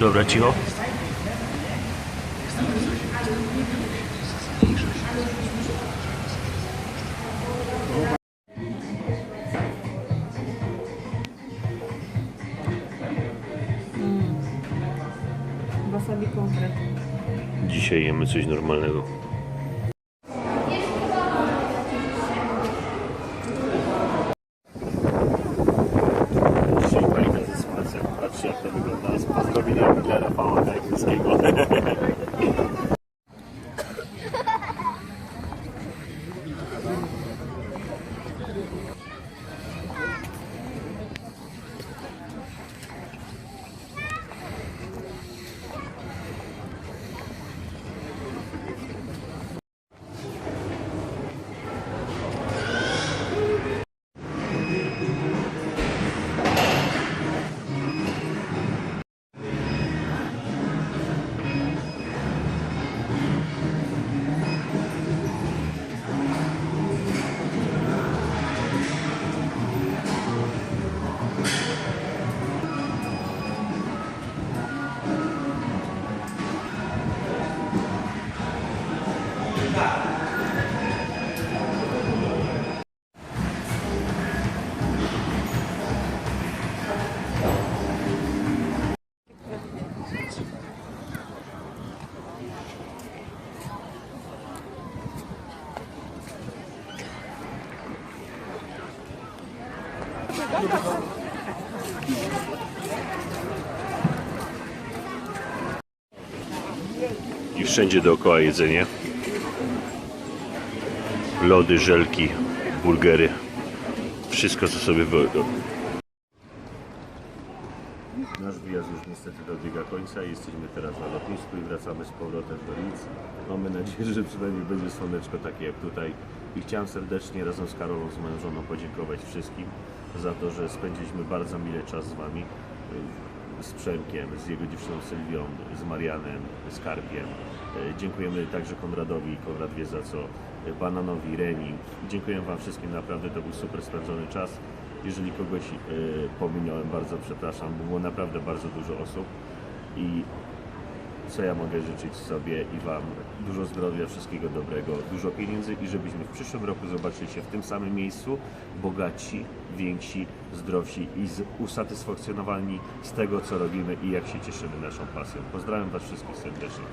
Dobra, cicho. Wasabi konkret. Dzisiaj jemy coś normalnego. video and let her follow back and skateboard. I wszędzie dookoła jedzenie. Lody, żelki, burgery. Wszystko co sobie wyobrażam. Nasz wyjazd już niestety dobiega końca. Jesteśmy teraz na lotnisku i wracamy z powrotem do Linz. Mamy nadzieję, że przynajmniej będzie słoneczko takie jak tutaj. I chciałem serdecznie razem z Karolą, z moją żoną podziękować wszystkim za to, że spędziliśmy bardzo mile czas z Wami. Z Przemkiem, z jego dziewczyną Sylwią, z Marianem, z Karpiem. E, Dziękujemy także Konradowi, Konrad wie za co, Bananowi, Reni. Dziękuję Wam wszystkim, naprawdę to był super spędzony czas. Jeżeli kogoś e, pominąłem, bardzo przepraszam, było naprawdę bardzo dużo osób i co ja mogę życzyć sobie i Wam dużo zdrowia, wszystkiego dobrego, dużo pieniędzy i żebyśmy w przyszłym roku zobaczyli się w tym samym miejscu, bogatsi, więksi, zdrowsi i usatysfakcjonowani z tego, co robimy i jak się cieszymy naszą pasją. Pozdrawiam Was wszystkich serdecznie.